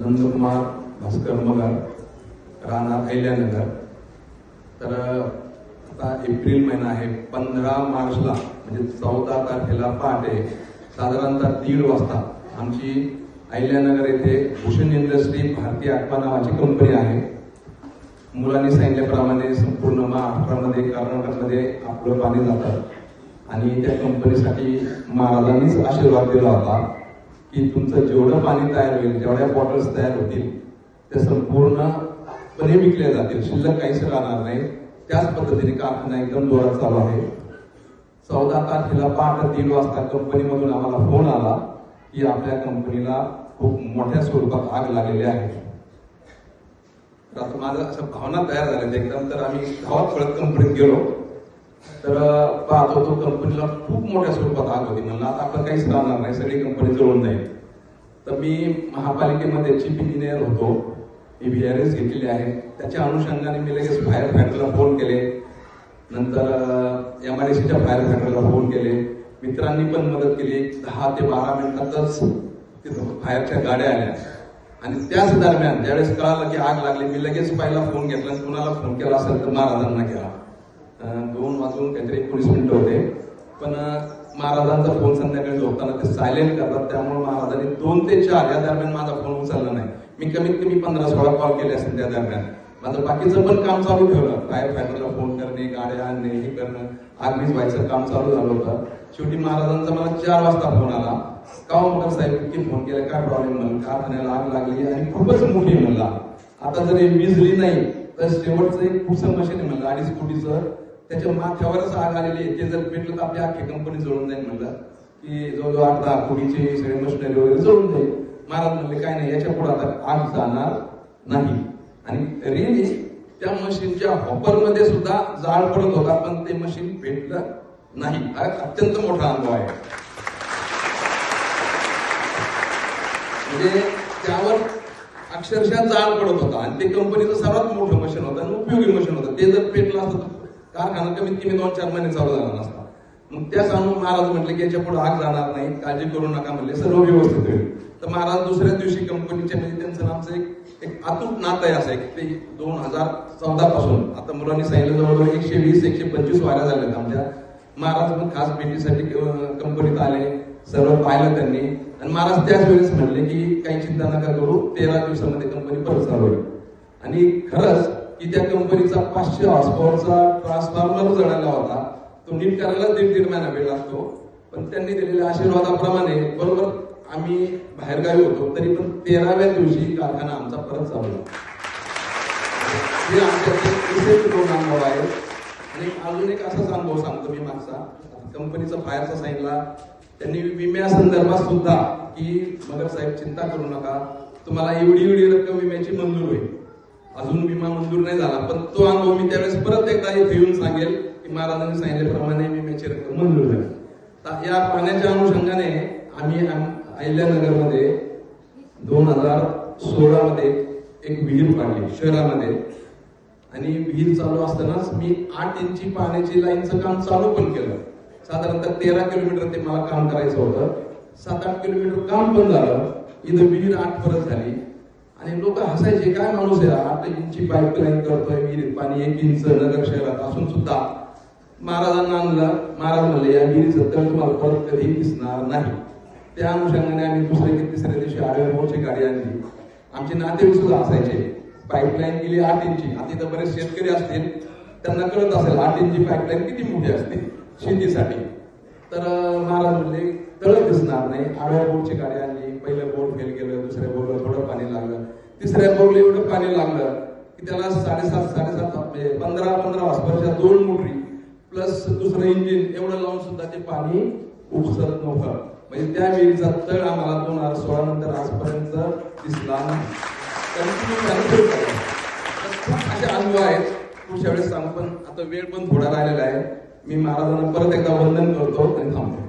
नंदकुमार भास्कर मगर राहणार अहिल्यानगर. तर आता एप्रिल महिना आहे पंधरा मार्चला म्हणजे चौदा तारखेला पहाटे साधारणतः दीड वाजता आमची अहिल्यानगर येथे भूषण इंडस्ट्री भारतीय आत्मा नावाची कंपनी आहे. मुलांनी सांगितल्याप्रमाणे संपूर्ण महाराष्ट्रामध्ये कर्नाटकमध्ये आपलं पाणी जातं. आणि त्या कंपनीसाठी महाराजांनीच आशीर्वाद दिला होता. की तुमचं जेवढं पाणी तयार होईल जेवढ्या बॉटल्स तयार होतील ते संपूर्णपणे विकल्या जातील. शिल्लक काहीच राहणार नाही. त्याच पद्धतीने कारखाना एकदम जोरात चालू आहे. चौदा तारखेला पहाटे दीड वाजता कंपनीमधून आम्हाला फोन आला की आपल्या कंपनीला खूप मोठ्या स्वरूपात आग लागलेली आहे. तर आता माझं असं भावना तयार झाल्या. एकदम तर आम्ही धावत पळत कंपनीत गेलो. तर पाहतो तो कंपनीला खूप मोठ्या स्वरूपात आग होती म्हणलं. आता आपलं काहीच राहणार नाही. सगळी कंपनी जळून जाईल. तर मी महापालिकेमध्ये चीफ इंजिनियर होतो. मी व्ही आर एस घेतलेली आहे. त्याच्या अनुषंगाने मी लगेच फायर फायटरला फोन केले. नंतर एम आय सीच्या फायर फायटरला फोन केले. मित्रांनी पण मदत केली. दहा ते बारा मिनिटातच तिथं फायरच्या गाड्या आल्या. आणि त्याच दरम्यान ज्यावेळेस कळालं की आग लागली मी लगेच पहिला फोन घेतला आणि कुणाला फोन केला असेल तर महाराजांना केला वाजून काहीतरी एकोणीस मिनिटं होते. पण महाराजांचा फोन संध्याकाळी झोपताना ते सायलेंट करतात. त्यामुळे महाराजांनी दोन ते चार या दरम्यान माझा फोन उचलला नाही. मी कमीत कमी पंधरा सोळा कॉल केले असतील त्या दरम्यान. माझं बाकीचं पण काम चालू ठेवलं. फायर फायटरला फोन करणे गाड्या आणणे हे करणं. आग व्हायचं काम चालू झालं होतं. शेवटी महाराजांचा मला चार वाजता फोन आला. का हो मगर साहेब? की फोन केला. काय प्रॉब्लेम म्हणून कारखान्याला आग लागली आणि खूपच मोठी म्हणला. आता जर हे विजली नाही तर शेवटचं एक पुढचं मशीन म्हणलं. अडीच कोटीचं त्याच्या माथ्यावरच आग आलेली आहे. ते जर पेटलं तर आपली अख्खी कंपनी जळून जाईल म्हणलं. की जवळजवळ आठ दहा कोटीचे सगळे मशिनरी वगैरे जळून जाईल. महाराज म्हणले काय नाही याच्यापुढे आता आग जाणार नाही. आणि रिअली त्या मशीनच्या हॉपरमध्ये सुद्धा जाळ पडत होता पण ते मशीन भेटलं नाही. हा अत्यंत मोठा अनुभव आहे. म्हणजे त्यावर अक्षरशः जाळ पडत होता. आणि ते कंपनीचं सर्वात मोठं मशीन होतं आणि उपयोगी मशीन होतं. ते जर पेटलं असतं कारखाना कमीत कमी दोन चार महिने चालू झाला नसता. मग त्या सांगून महाराज म्हटले की याच्यापुढे आग जाणार नाही काळजी करू नका म्हणले. सर्व व्यवस्थित होईल तर महाराज दुसऱ्या दिवशी कंपनीच्या म्हणजे त्यांचं आमचं एक एक अतूट नातं आहे असं एक. ते दोन हजार चौदा पासून आता मुलांनी सांगितलं जवळजवळ एकशे वीस एकशे पंचवीस वाऱ्या झाल्यात आमच्या. महाराज पण खास भेटीसाठी कंपनीत आले सर्व पाहिलं त्यांनी. आणि महाराज त्याच वेळेस म्हणले की काही चिंता नका करू तेरा दिवसामध्ये कंपनी परत चालू होईल. आणि खरंच की त्या कंपनीचा पाचशे हॉर्स ट्रान्सफॉर्मर जळाला होता. तो नीट करायला दीड दीड महिना वेळ लागतो. पण त्यांनी दिलेल्या आशीर्वादाप्रमाणे बरोबर आम्ही बाहेरगावी होतो तरी पण तेराव्या दिवशी कारखाना आमचा परत चालू झाला. हे दोन अनुभव आहेत. आणि अजून एक असाच अनुभव सांगतो मी मागचा. कंपनीचा फायरचा सांगितला त्यांनी विम्या संदर्भात सुद्धा की मगर साहेब चिंता करू नका. तुम्हाला एवढी एवढी रक्कम विम्याची मंजूर होईल. अजून विमा मंजूर नाही झाला पण तो अनुभव मी त्यावेळेस परत एकदा इथे येऊन सांगेल की महाराजांनी सांगितल्याप्रमाणे विम्याची रक्कम मंजूर झाली. तर या पाण्याच्या अनुषंगाने आम्ही अहिल्यानगरमध्ये दोन हजार सोळा मध्ये एक विहीर पाडली शहरामध्ये. आणि विहीर चालू असतानाच मी आठ इंची पाण्याची लाईनचं काम चालू पण केलं. साधारणतः तेरा किलोमीटर ते मला काम करायचं होतं. सात आठ किलोमीटर काम पण झालं. इथं विहीर आठ परत झाली. आणि लोक हसायचे काय माणूस आहे आठ इंची पाईपलाईन करतोय विहिरीत पाणी एक इंच नगर शहरात असून सुद्धा. महाराजांना आणलं. महाराज म्हणले या विहिरीचं तळ तुम्हाला परत कधी दिसणार नाही. त्या अनुषंगाने आम्ही दुसऱ्या की तिसऱ्या दिवशी आळ्याची गाडी आणली. आमचे नातेवाईक सुद्धा असायचे पाईपलाईन गेली आठ इंची आता इथं बरेच शेतकरी असतील. त्यांना कळत असेल आठ इंची पाईपलाईन किती मोठी असते शेतीसाठी. तर महाराज म्हणले तळ दिसणार नाही. आडव्या बोर्डची गाडी आणली. पहिलं बोर्ड फेल गेलं दुसऱ्या बोरला थोडं पाणी लागलं तिसऱ्या बोरला एवढं पाणी लागलं की त्याला साडेसात साडेसात म्हणजे पंधरा पंधरा वाजताच्या दोन मोटरी प्लस दुसरं इंजिन एवढं लावून सुद्धा ते पाणी उपसरत नव्हतं. म्हणजे त्या वेळीचा तळ आम्हाला दोन हजार सोळा नंतर आजपर्यंत दिसला नाही. असे अनुभव आहेत. पुढच्या वेळेस सांग पण आता वेळ पण थोडा राहिलेला आहे. मी महाराजांना परत एकदा वंदन करतो आणि थांबतो.